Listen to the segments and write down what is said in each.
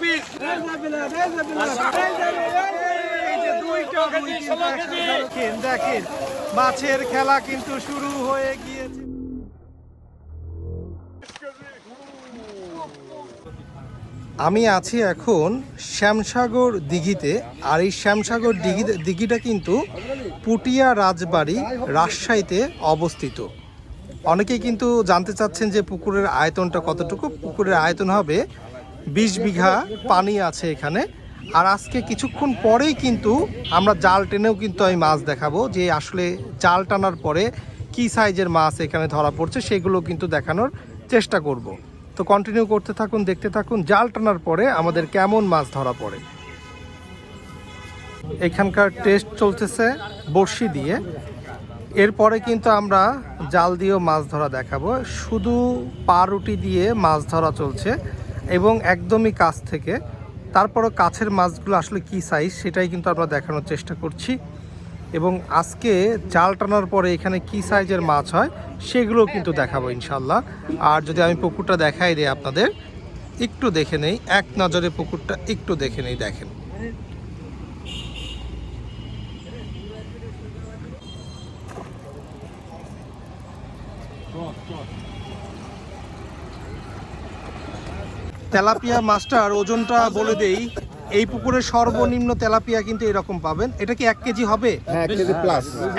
Piece দেখেন মাছের খেলা কিন্তু শুরু হয়ে গিয়েছে। আমি আছি এখন শ্যামসাগর দিঘিতে, আর এই শ্যামসাগর দিঘি দিঘিটা কিন্তু পুটিয়া রাজবাড়ি রাজশাহীতে অবস্থিত। অনেকেই কিন্তু জানতে চাচ্ছেন যে পুকুরের আয়তনটা কতটুকু? পুকুরের আয়তন হবে বিশ বিঘা পানি আছে এখানে। আর আজকে কিছুক্ষণ পরেই কিন্তু আমরা জাল টেনেও কিন্তু আমি মাছ দেখাবো যে আসলে জাল টানার পরে কি সাইজের মাছ এখানে ধরা পড়ছে সেগুলো কিন্তু দেখানোর চেষ্টা করব। তো কন্টিনিউ করতে থাকুন, দেখতে থাকুন, জাল টানার পরে আমাদের কেমন মাছ ধরা পড়ে। এখানকার টেস্ট চলতেছে বড়শি দিয়ে। এরপরে কিন্তু আমরা জাল দিয়েও মাছ ধরা দেখাবো। শুধু পাউরুটি দিয়ে মাছ ধরা চলছে। এবং একদমই কাছ থেকে। তারপরও কাছের মাছগুলো আসলে কি সাইজ সেটাই কিন্তু আমরা দেখানোর চেষ্টা করছি। এবং আজকে জাল টানার পরে এখানে কি সাইজের মাছ হয় সেগুলো কিন্তু দেখাবো ইনশাল্লাহ আর যদি আমি পুকুরটা দেখাই দিই আপনাদের, একটু দেখে নেই, এক নজরে পুকুরটা একটু দেখে নেই, দেখেন। তেলাপিয়া মাছটার ওজনটা বলে দেই এই পুকুরের সর্বনিম্ন তেলাপিয়া কিন্তু এরকম পাবেন। এটা কি এক কেজি হবে? হ্যাঁ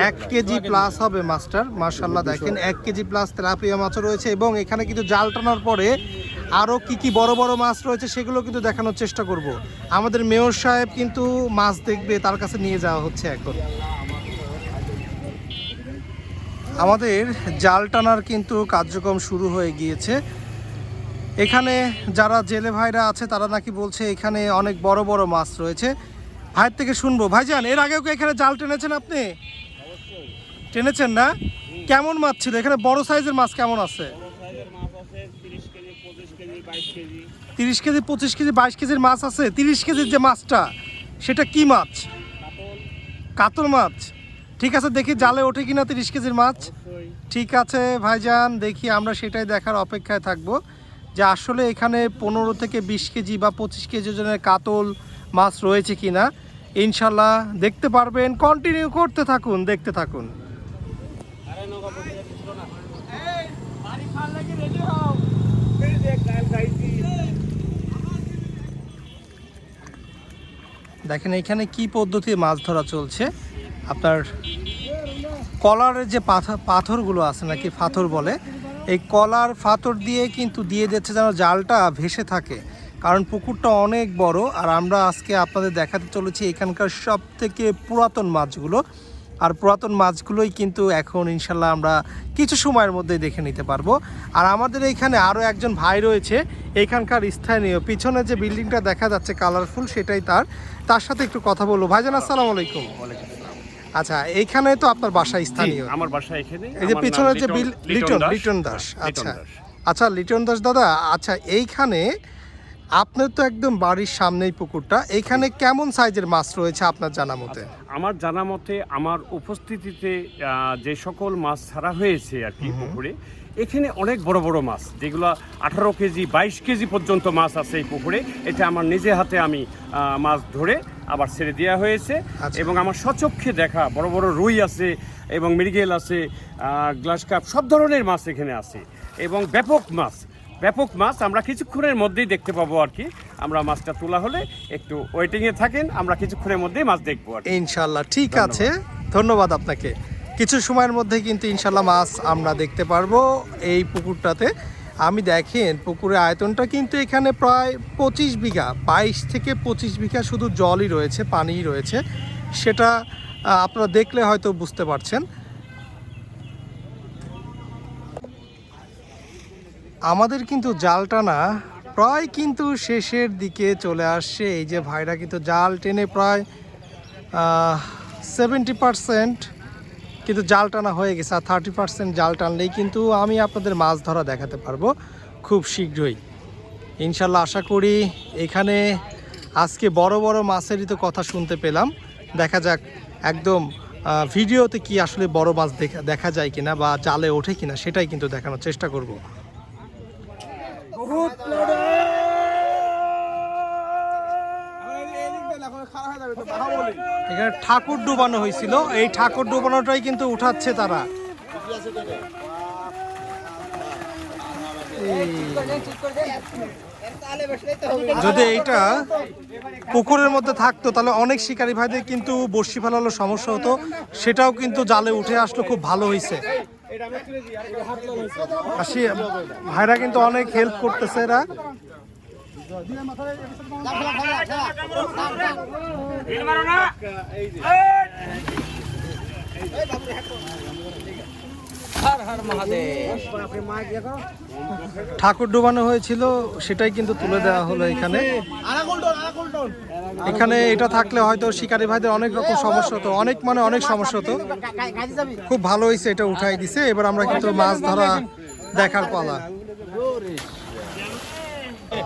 এক কেজি প্লাস হবে মাছটার মার্শাল্লাহ দেখেন এক কেজি প্লাস তেলাপিয়া মাছও রয়েছে এবং এখানে কিন্তু জাল টানার পরে আরও কি কি বড় বড় মাছ রয়েছে সেগুলো কিন্তু দেখানোর চেষ্টা করব। আমাদের মেয়র সাহেব কিন্তু মাছ দেখবে তার কাছে নিয়ে যাওয়া হচ্ছে এখন। আমাদের জাল টানার কিন্তু কার্যক্রম শুরু হয়ে গিয়েছে। এখানে যারা জেলে ভাইরা আছে তারা নাকি বলছে এখানে অনেক বড় বড় মাছ রয়েছে। ভাইয়ের থেকে শুনব। ভাইজান এর আগেও কি এখানে জাল টেনেছেন আপনি? টেনেছেন না? কেমন মাছ ছিল? এখানে বড় সাইজের মাছ কেমন আছে? তিরিশ কেজি পঁচিশ কেজি বাইশ কেজির মাছ আছে। তিরিশ কেজির যে মাছটা সেটা কি মাছ? কাতল মাছ। ঠিক আছে দেখি জালে ওঠে কিনা তিরিশ কেজির মাছ। ঠিক আছে ভাইজান দেখি আমরা সেটাই দেখার অপেক্ষায় থাকব। যে আসলে এখানে পনেরো থেকে বিশ কেজি বা পঁচিশ কেজি ওজনের কাতল মাছ রয়েছে কি না, ইনশাল্লাহ দেখতে পারবেন। কন্টিনিউ করতে থাকুন, দেখতে থাকুন। দেখেন, এখানে কি পদ্ধতি মাছ ধরা চলছে? আপনার কলারের যে পাথর পাথরগুলো আছে, নাকি পাথর বলে এই কলার পাথর দিয়ে কিন্তু দিয়ে দিচ্ছে যেন জালটা ভেসে থাকে। কারণ পুকুরটা অনেক বড়, আর আমরা আজকে আপনাদের দেখাতে চলেছি এখানকার সব থেকে পুরাতন মাছগুলো। আর পুরাতন মাছগুলোই কিন্তু এখন ইনশাল্লাহ আমরা কিছু সময়ের মধ্যে দেখে নিতে পারব। আর আমাদের এইখানে আরও একজন ভাই রয়েছে, এখানকার স্থানীয়। পিছনে যে বিল্ডিংটা দেখা যাচ্ছে কালারফুল সেটাই তার। তার সাথে একটু কথা বলব। ভাইজান, আসসালামু আলাইকুম। আচ্ছা এইখানে তো আপনার বাসা স্থানীয়। আমার বাসা এখানে এই যে পিছনে যে বিল লিটন লিটন দাস। আচ্ছা। আচ্ছা লিটন দাস দাদা আচ্ছা এইখানে আপনার তো একদম বাড়ির সামনেই পুকুরটা। এইখানে কেমন সাইজের মাছ রয়েছে আপনার জানা মতে? আমার জানা মতে আমার উপস্থিতিতে যে সকল মাছ ছাড়া হয়েছে আর কি পুকুরে এখানে অনেক বড় বড় মাছ যেগুলো আঠারো কেজি বাইশ কেজি পর্যন্ত মাছ আছে এই পুকুরে। এটা আমার নিজে হাতে আমি মাছ ধরে আবার ছেড়ে দেওয়া হয়েছে। আচ্ছা। এবং আমার সচক্ষে দেখা বড় বড় রুই আছে এবং মৃগেল আছে গ্লাস কাপ সব ধরনের মাছ এখানে আছে। এবং ব্যাপক মাছ ব্যাপক মাছ আমরা কিছুক্ষণের মধ্যেই দেখতে পাবো আর কি। আমরা মাছটা তোলা হলে একটু ওয়েটিংয়ে থাকেন আমরা কিছুক্ষণের মধ্যেই মাছ দেখব আর ইনশাল্লাহ ঠিক আছে। ধন্যবাদ আপনাকে। কিছু সময়ের মধ্যে কিন্তু ইনশাল্লাহ মাছ আমরা দেখতে পারব এই পুকুরটাতে। আমি দেখেন, পুকুরের আয়তনটা কিন্তু এখানে প্রায় পঁচিশ বিঘা, বাইশ থেকে পঁচিশ বিঘা শুধু জলই রয়েছে, পানিই রয়েছে। সেটা আপনারা দেখলে হয়তো বুঝতে পারছেন। আমাদের কিন্তু জাল টানা প্রায় কিন্তু শেষের দিকে চলে আসছে। এই যে ভাইরা কিন্তু জাল টেনে প্রায় সেভেন্টি পারসেন্ট কিন্তু জাল টানা হয়ে গেছে, আর থার্টি পারসেন্ট জাল টানলেই কিন্তু আমি আপনাদের মাছ ধরা দেখাতে পারব খুব শীঘ্রই। ইনশাল্লাহ আশা করি এখানে আজকে বড় বড় মাছেরই তো কথা শুনতে পেলাম। দেখা যাক একদম ভিডিওতে কি আসলে বড় মাছ দেখা দেখা যায় কিনা বা জালে ওঠে কিনা সেটাই কিন্তু দেখানোর চেষ্টা করব। এখানে ঠাকুর ডুবানো হয়েছিল। এই ঠাকুর ডুবানোটাই কিন্তু উঠাচ্ছে তারা। যদি এইটা পুকুরের মধ্যে থাকতো, তাহলে অনেক শিকারী ভাইদের কিন্তু বর্ষি ফেলালো সমস্যা হতো। সেটাও কিন্তু জালে উঠে আসলো, খুব ভালো হয়েছে। ভাইরা কিন্তু অনেক হেল্প করতেছে এরা। ঠাকুর ডুবানো হয়েছিল, সেটাই কিন্তু তুলে দেওয়া হলো এখানে। এখানে এটা থাকলে হয়তো শিকারী ভাইদের অনেক রকম সমস্যা হতো, অনেক মানে অনেক সমস্যা হতো। খুব ভালো হয়েছে এটা উঠাই দিছে, এবার আমরা কিন্তু মাছ ধরা দেখার পালা।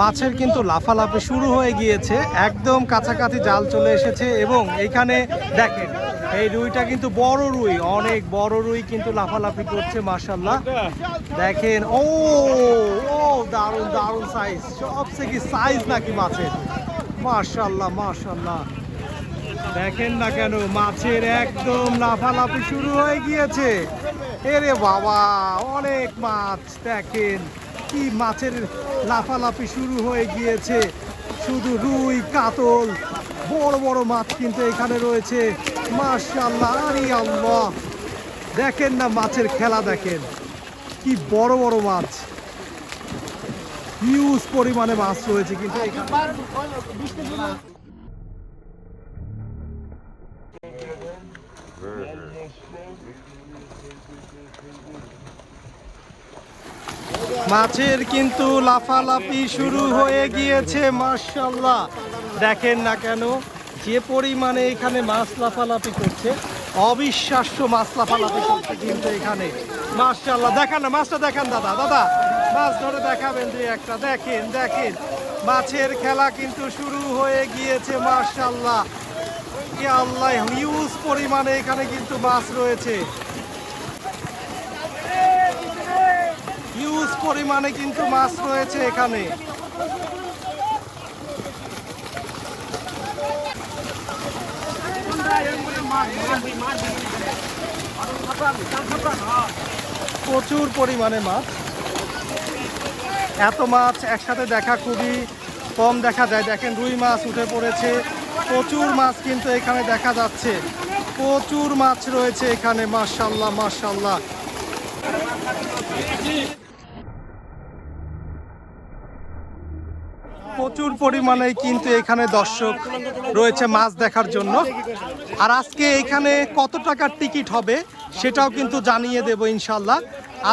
মাছের কিন্তু লাফালাফি শুরু হয়ে গিয়েছে। একদম কাছাকাছি জাল চলে এসেছে এবং এখানে দেখেন, এই রুইটা কিন্তু বড় রুই, অনেক বড় রুই কিন্তু লাফালাফি করছে মার্শাল্লাহ দেখেন, ও ও দারুণ দারুণ সাইজ সবচেয়ে কি সাইজ নাকি মাছের? মার্শাল্লাহ মার্শাল্লাহ দেখেন না কেন, মাছের একদম লাফালাফি শুরু হয়ে গিয়েছে। এরে বাবা, অনেক মাছ, দেখেন। কি মাছের লাফালাফি শুরু হয়ে গিয়েছে? শুধু রুই, কাতল, বড় বড় মাছ কিন্তু এখানে রয়েছে। মার্শাল্লাহ আরে আল্লাহ। দেখেন না মাছের খেলা, দেখেন। কি বড় বড় মাছ। হিউজ পরিমাণে মাছ রয়েছে কিন্তু মাছের কিন্তু লাফালাফি শুরু হয়ে গিয়েছে মার্শাল্লাহ দেখেন না কেন, যে পরিমাণে এখানে মাছ লাফালাফি করছে, অবিশ্বাস্য মাছ লাফালাফি করছে কিন্তু এখানে। মার্শাল্লাহ দেখান না, মাছটা দেখান দাদা দাদা, মাছ ধরে দেখাবেন দুই একটা, দেখেন দেখেন। মাছের খেলা কিন্তু শুরু হয়ে গিয়েছে মার্শাল্লাহ আল্লাহ হিউজ পরিমাণে এখানে কিন্তু মাছ রয়েছে। হিউজ পরিমাণে কিন্তু মাছ রয়েছে এখানে। প্রচুর পরিমাণে মাছ। এত মাছ একসাথে দেখা খুবই কম দেখা যায়। দেখেন রুই মাছ উঠে পড়েছে। প্রচুর মাছ কিন্তু এখানে দেখা যাচ্ছে। প্রচুর মাছ রয়েছে এখানে মার্শাল্লাহ মার্শাল্লাহ প্রচুর পরিমাণে কিন্তু এখানে দর্শক রয়েছে মাছ দেখার জন্য। আর আজকে এখানে কত টাকার টিকিট হবে সেটাও কিন্তু জানিয়ে দেব ইনশাল্লাহ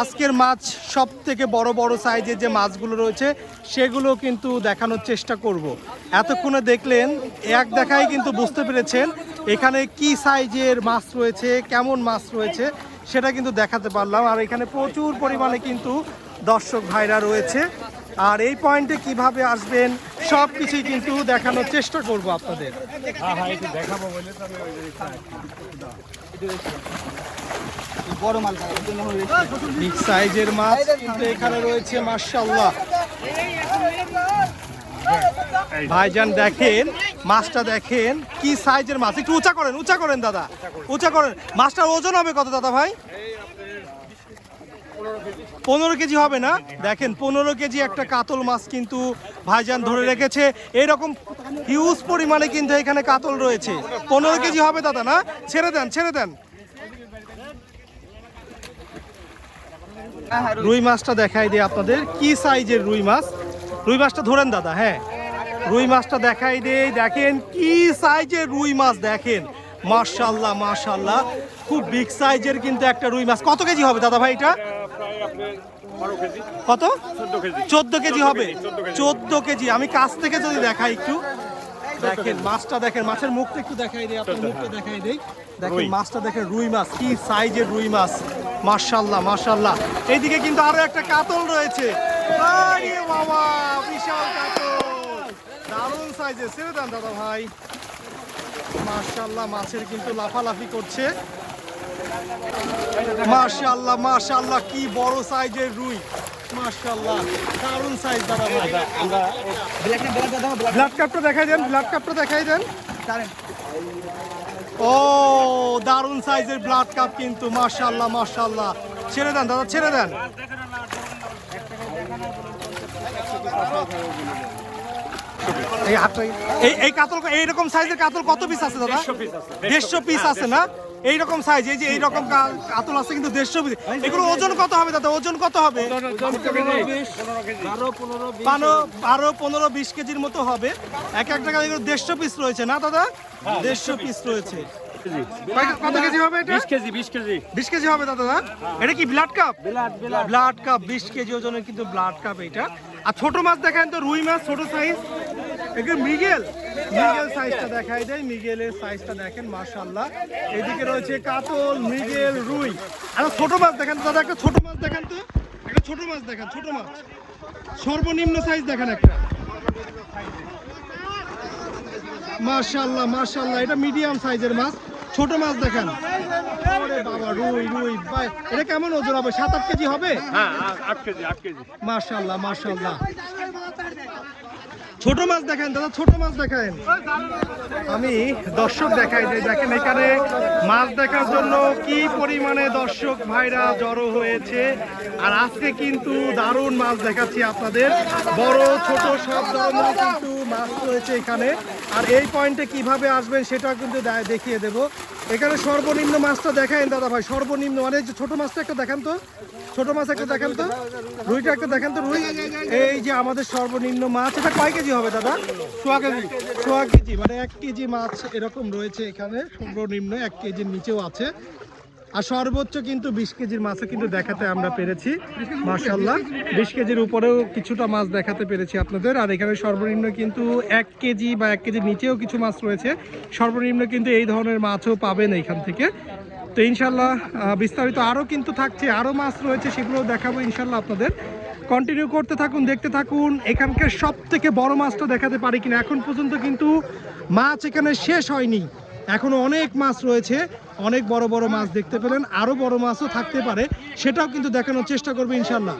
আজকের মাছ সব থেকে বড় বড় সাইজের যে মাছগুলো রয়েছে সেগুলো কিন্তু দেখানোর চেষ্টা করব। এতক্ষণে দেখলেন, এক দেখায় কিন্তু বুঝতে পেরেছেন এখানে কি সাইজের মাছ রয়েছে, কেমন মাছ রয়েছে সেটা কিন্তু দেখাতে পারলাম। আর এখানে প্রচুর পরিমাণে কিন্তু দর্শক ভাইরা রয়েছে। আর এই পয়েন্টে কীভাবে আসবেন সব কিছুই কিন্তু দেখানোর চেষ্টা করব আপনাদের। বিগ সাইজের মাছ কিন্তু এখানে রয়েছে মার্শাল্লাহ ভাইজান দেখেন মাছটা দেখেন কি সাইজের মাছ। একটু উঁচা করেন উঁচা করেন দাদা। উঁচা করেন। মাছটার ওজন হবে কত দাদা ভাই? পনেরো কেজি হবে না। দেখেন, পনেরো কেজি একটা কাতল মাছ কিন্তু ভাইজান ধরে রেখেছে। এরকম হিউজ পরিমাণে কিন্তু এখানে কাতল রয়েছে। পনেরো কেজি হবে দাদা, না? ছেড়ে দেন ছেড়ে দেন। রুই মাছটা দেখাই দিই আপনাদের। কি সাইজের রুই মাছ? রুই মাছটা ধরেন দাদা হ্যাঁ। রুই মাছটা দেখাই দেই। দেখেন, কি সাইজের রুই মাছ, দেখেন। মার্শাল্লাহ মার্শাল্লাহ খুব বিগ সাইজের কিন্তু একটা রুই মাছ। কত কেজি হবে দাদা ভাই এটা? কত? চোদ্দ কেজি। হবে? চোদ্দ কেজি। আমি কাছ থেকে যদি দেখাই একটু। দেখেন মাছটা দেখেন মাছের মুখটা একটু দেখাই দেই আপনার মুখটা দেখাই দেই। দেখেন মাছটা দেখেন রুই মাছ কি সাইজের রুই মাছ। মাশাআল্লাহ মাশাআল্লাহ। এইদিকে কিন্তু আরও একটা কাতল রয়েছে। আরে বাবা বিশাল কাতল। দারুণ সাইজের। ছেড়ে দেন দাদা ভাই। মাশাআল্লাহ মাছের কিন্তু লাফালাফি করছে। মাশাআল্লাহ মাশাআল্লাহ কি বড় সাইজের রুই। মাশাআল্লাহ দারুণ সাইজ দাদা ব্লাড কাপটা দেখাই দেন ব্লাড কাপটা দেখাই দেন। ও দারুণ সাইজের ব্লাড কাপ কিন্তু মাশাআল্লাহ মাশাআল্লাহ। ছেড়ে দেন দাদা ছেড়ে দেন। এই হাতটা এই এই কাতল এইরকম সাইজের কাতল কত পিস আছে দাদা? দেড়শো পিস আছে। না? এইরকম সাইজ এই যে এইরকম কাতল আছে কিন্তু দেড়শো পিস এগুলো ওজন কত হবে দাদা? ওজন কত হবে? বারো বারো পনেরো বিশ কেজির মতো হবে। এক এক টাকা এগুলো দেড়শো পিস রয়েছে না দাদা? দেড়শো পিস রয়েছে। কত কেজি হবে এটা? কেজি হবে দাদা এটা কি ব্লাড কাপ ব্লাড কাপ বিশ কেজি ওজনের কিন্তু ব্লাড কাপ এটা। আর ছোট মাছ দেখেন তো রুই মাছ ছোট সাইজ এগুলো মিগেল। মিগেল সাইজটা দেখাই দেয় মিগেলের সাইজটা দেখেন মাশাআল্লাহ। এদিকে রয়েছে কাতল মিগেল রুই। আর ছোট মাছ দেখেন দাদা একটা ছোট মাছ দেখেন তো। একটা ছোট মাছ দেখেন ছোট মাছ। সর্বনিম্ন সাইজ দেখেন একটা। মাশাআল্লাহ মাশাআল্লাহ এটা মিডিয়াম সাইজের মাছ। ছোট মাছ দেখেন। বাবা রুই রুই। এটা কেমন ওজন হবে? সাত আট কেজি হবে? মার্শাল্লাহ আ- আট কেজি আট কেজি মাশাআল্লাহ মাশাআল্লাহ ছোট মাছ দেখেন, দাদা, ছোট মাছ দেখেন। আমি দর্শক দেখাই যে দেখেন এখানে মাছ দেখার জন্য কি পরিমাণে দর্শক ভাইরা জড়ো হয়েছে। আর আজকে কিন্তু দারুণ মাছ দেখাচ্ছি আপনাদের। বড়, ছোট, সব ধরনের কিন্তু মাছ রয়েছে এখানে। আর এই পয়েন্টে কীভাবে আসবেন সেটা কিন্তু দেখিয়ে দেব। এখানে সর্বনিম্ন মাছটা দেখেন দাদা ভাই সর্বনিম্ন। মানে যে ছোট মাছটা একটা দেখেন তো। ছোট মাছ একটা দেখেন তো। রুইটা একটা দেখেন তো রুই। এই যে আমাদের সর্বনিম্ন মাছ এটা কয় কেজি হবে দাদা? সোয়া কেজি। সোয়া কেজি মানে এক কেজি মাছ এরকম রয়েছে এখানে। সর্বনিম্ন এক কেজির নিচেও আছে। আর সর্বোচ্চ কিন্তু বিশ কেজির মাছও কিন্তু দেখাতে আমরা পেরেছি মার্শাল্লাহ বিশ কেজির উপরেও কিছুটা মাছ দেখাতে পেরেছি আপনাদের। আর এখানে সর্বনিম্ন কিন্তু এক কেজি বা এক কেজির নিচেও কিছু মাছ রয়েছে। সর্বনিম্ন কিন্তু এই ধরনের মাছও পাবেন এইখান থেকে। তো ইনশাল্লাহ বিস্তারিত আরও কিন্তু থাকছে, আরও মাছ রয়েছে, সেগুলোও দেখাবো ইনশাল্লাহ আপনাদের। কন্টিনিউ করতে থাকুন, দেখতে থাকুন, এখানকার সব থেকে বড় মাছটা দেখাতে পারি কিনা। এখন পর্যন্ত কিন্তু মাছ এখানে শেষ হয়নি। এখনও অনেক মাছ রয়েছে, অনেক বড় বড় মাছ দেখতে পেলেন, আরও বড় মাছও থাকতে পারে, সেটাও কিন্তু দেখানোর চেষ্টা করবে ইনশাল্লাহ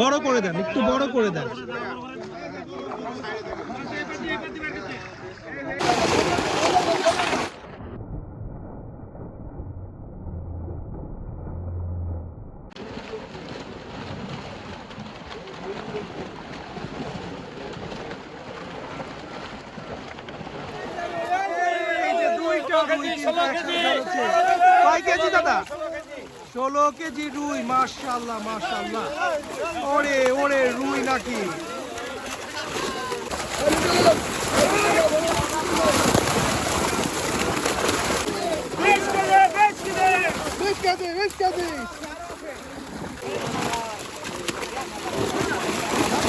বড় করে দেন, একটু বড় করে দেন এই যে দুইটা রুই কিন্তু একসাথে হচ্ছে। কয় কেজি, দাদা? ষোলো কেজি রুই মার্শাল্লাহ মার্শাল্লাহ ওরে ওরে, রুই নাকি?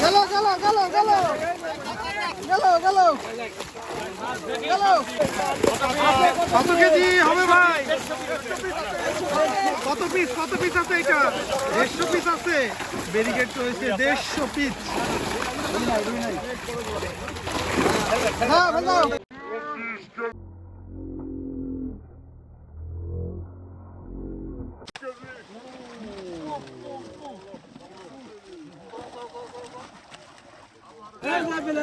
গেল গেল গেল গেল। কত কেজি হবে ভাই? কত পিস কত পিস আছে এটা দেড়শো পিস আছে। ব্যারিকেড রয়েছে দেড়শো পিস হ্যাঁ ভালো আরে ছেড়ে দাও ছেড়ে দাও ছেড়ে দাও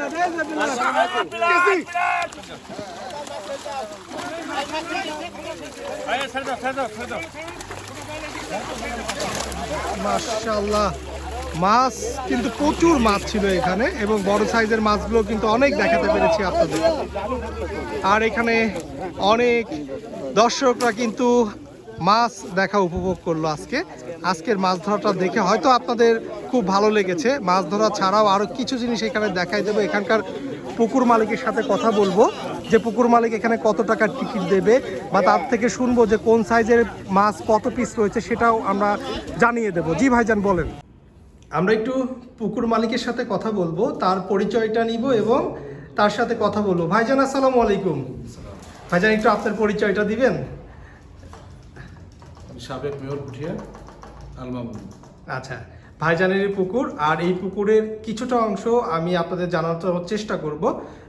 মাশাল্লাহ মাছ কিন্তু প্রচুর মাছ ছিল এখানে এবং বড় সাইজের মাছগুলো কিন্তু অনেক দেখাতে পেরেছি আপনাদের। আর এখানে অনেক দর্শকরা কিন্তু মাছ দেখা উপভোগ করল আজকে। আজকের মাছ ধরাটা দেখে হয়তো আপনাদের খুব ভালো লেগেছে। মাছ ধরা ছাড়াও আরও কিছু জিনিস এখানে দেখাই দেবো। এখানকার পুকুর মালিকের সাথে কথা বলব যে পুকুর মালিক এখানে কত টাকার টিকিট দেবে বা তার থেকে শুনব যে কোন সাইজের মাছ কত পিস রয়েছে সেটাও আমরা জানিয়ে দেবো। জি ভাইজান, বলেন। আমরা একটু পুকুর মালিকের সাথে কথা বলব, তার পরিচয়টা নিব এবং তার সাথে কথা বলব। ভাইজান, আসসালামু আলাইকুম। ভাইজান, একটু আপনার পরিচয়টা দিবেন? সাবেক মেয়র পুঠিয়া আলমামুন আচ্ছা ভাইজানের পুকুর, আর এই পুকুরের কিছুটা অংশ আমি আপনাদের জানানোর চেষ্টা করব।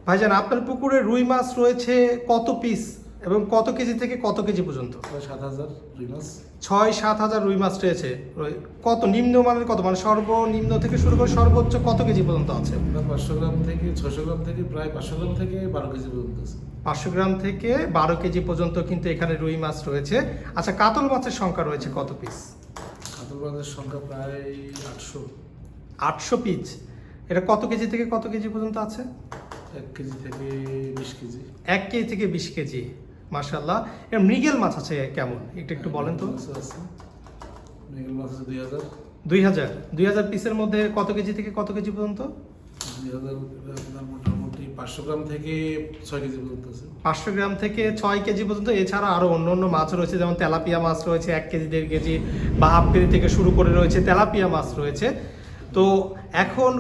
ভাইজান, আপনার পুকুরে রুই মাছ রয়েছে কত পিস এবং কত কেজি থেকে কত কেজি পর্যন্ত? প্রায় সাত হাজার দুই মাস ছয় সাত হাজার রুই মাছ রয়েছে। রয়ে- কত নিম্নমানের কত? মানে সর্বনিম্ন থেকে শুরু করে সর্বোচ্চ কত কেজি পর্যন্ত আছে? পাঁচশো গ্রাম থেকে ছশো গ্রাম থেকে প্রায় পাঁচশো গ্রাম থেকে বারো কেজি পর্যন্ত আছে। পাঁচশো গ্রাম থেকে বারো কেজি পর্যন্ত কিন্তু এখানে রুই মাছ রয়েছে। আচ্ছা কাতল মাছের সংখ্যা রয়েছে কত পিস কাতল মাছের সংখ্যা প্রায় আটশো। আটশো পিস এটা কত কেজি থেকে কত কেজি পর্যন্ত আছে? এক কেজি থেকে বিশ কেজি। এক কেজি থেকে বিশ কেজি। মার্শাল্লাহ এর মৃগেল মাছ আছে কেমন? একটু একটু বলেন তো। মৃগেল মাছ আছে দুই হাজার। দুই হাজার। দুই হাজার পিসের মধ্যে কত কেজি থেকে কত কেজি পর্যন্ত? পাঁচশো গ্রাম থেকে ছয় কেজি পর্যন্ত এছাড়া আরও অন্য অন্য মাছ রয়েছে যেমন তেলাপিয়া মাছ রয়েছে এক কেজি দেড় কেজি বা হাফ কেজি থেকে শুরু করে রয়েছে তেলাপিয়া মাছ রয়েছে। তো এখন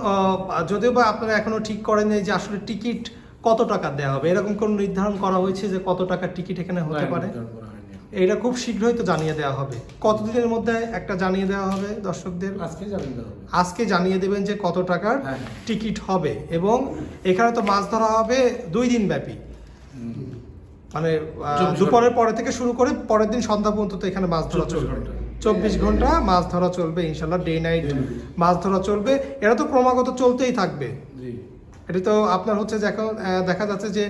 যদিও বা আপনারা এখনও ঠিক করেন যে আসলে টিকিট কত টাকা দেওয়া হবে? এরকম কোনো নির্ধারণ করা হয়েছে যে কত টাকার টিকিট এখানে হতে পারে? এটা খুব শীঘ্রই তো জানিয়ে দেওয়া হবে। কতদিনের মধ্যে একটা জানিয়ে দেওয়া হবে দর্শকদের? আজকে জানিয়ে দেওয়া হবে। আজকে জানিয়ে দেবেন যে কত টাকার হ্যাঁ। টিকিট হবে এবং এখানে তো মাছ ধরা হবে দুই দিন ব্যাপী। মানে দুপুরের পরে থেকে শুরু করে পরের দিন সন্ধ্যা পর্যন্ত তো এখানে মাছ ধরা চলবে। চব্বিশ ঘণ্টা মাছ ধরা চলবে ইনশাল্লাহ ডে নাইট মাছ ধরা চলবে। এটা তো ক্রমাগত চলতেই থাকবে। এটা তো আপনার হচ্ছে যে এখন দেখা যাচ্ছে যে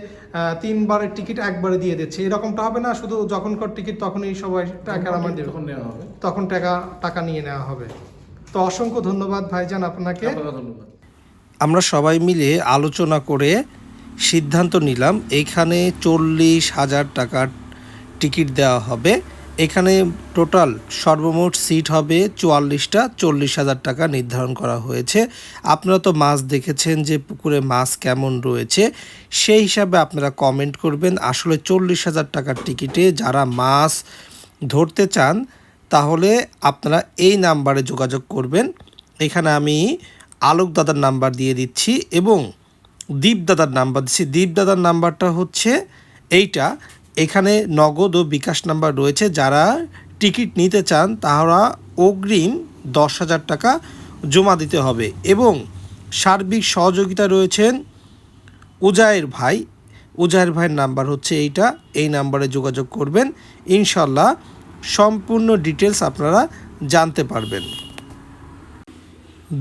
তিনবারের টিকিট একবারে দিয়ে দিচ্ছে। এরকমটা হবে না শুধু যখনকার টিকিট তখনই সবাই টাকা আমার তখন নেওয়া হবে। তখন টাকা টাকা নিয়ে নেওয়া হবে। তো অসংখ্য ধন্যবাদ ভাইজান আপনাকে। ধন্যবাদ। আমরা সবাই মিলে আলোচনা করে সিদ্ধান্ত নিলাম এখানে চল্লিশ হাজার টাকার টিকিট দেওয়া হবে। এখানে টোটাল সর্বমোট সিট হবে চুয়াল্লিশটা, চল্লিশ হাজার টাকা নির্ধারণ করা হয়েছে। আপনারা তো মাছ দেখেছেন যে পুকুরে মাছ কেমন রয়েছে, সেই হিসাবে আপনারা কমেন্ট করবেন। আসলে চল্লিশ হাজার টাকার টিকিটে যারা মাছ ধরতে চান, তাহলে আপনারা এই নাম্বারে যোগাযোগ করবেন। এখানে আমি আলোক দাদার নাম্বার দিয়ে দিচ্ছি এবং দীপ দাদার নাম্বার দিচ্ছি। দীপ দাদার নাম্বারটা হচ্ছে এইটা। এখানে নগদ ও বিকাশ নাম্বার রয়েছে। যারা টিকিট নিতে চান তারা অগ্রিম দশ হাজার টাকা জমা দিতে হবে এবং সার্বিক সহযোগিতা রয়েছেন উজায়ের ভাই। উজায়ের ভাইয়ের নাম্বার হচ্ছে এইটা। এই নাম্বারে যোগাযোগ করবেন। ইনশাল্লাহ সম্পূর্ণ ডিটেলস আপনারা জানতে পারবেন।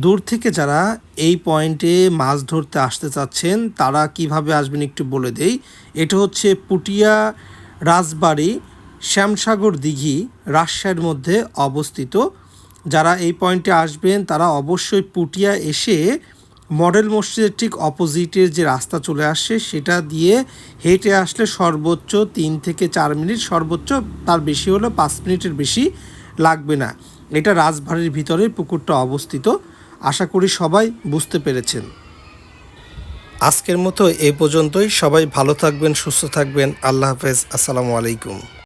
দূর থেকে যারা এই পয়েন্টে মাছ ধরতে আসতে চাচ্ছেন, তারা কীভাবে আসবেন একটু বলে দেই। এটা হচ্ছে পুটিয়া রাজবাড়ি, শ্যামসাগর দিঘি, রাজশাহীর মধ্যে অবস্থিত। যারা এই পয়েন্টে আসবেন, তারা অবশ্যই পুটিয়া এসে মডেল মসজিদের ঠিক অপোজিটের যে রাস্তা চলে আসছে সেটা দিয়ে হেঁটে আসলে সর্বোচ্চ তিন থেকে চার মিনিট, সর্বোচ্চ তার বেশি হলে পাঁচ মিনিটের বেশি লাগবে না। এটা রাজবাড়ির ভিতরে পুকুরটা অবস্থিত। আশা করি সবাই বুঝতে পেরেছেন। আজকের মতো এ পর্যন্তই। সবাই ভালো থাকবেন, সুস্থ থাকবেন। আল্লাহ হাফেজ। আসসালামু আলাইকুম।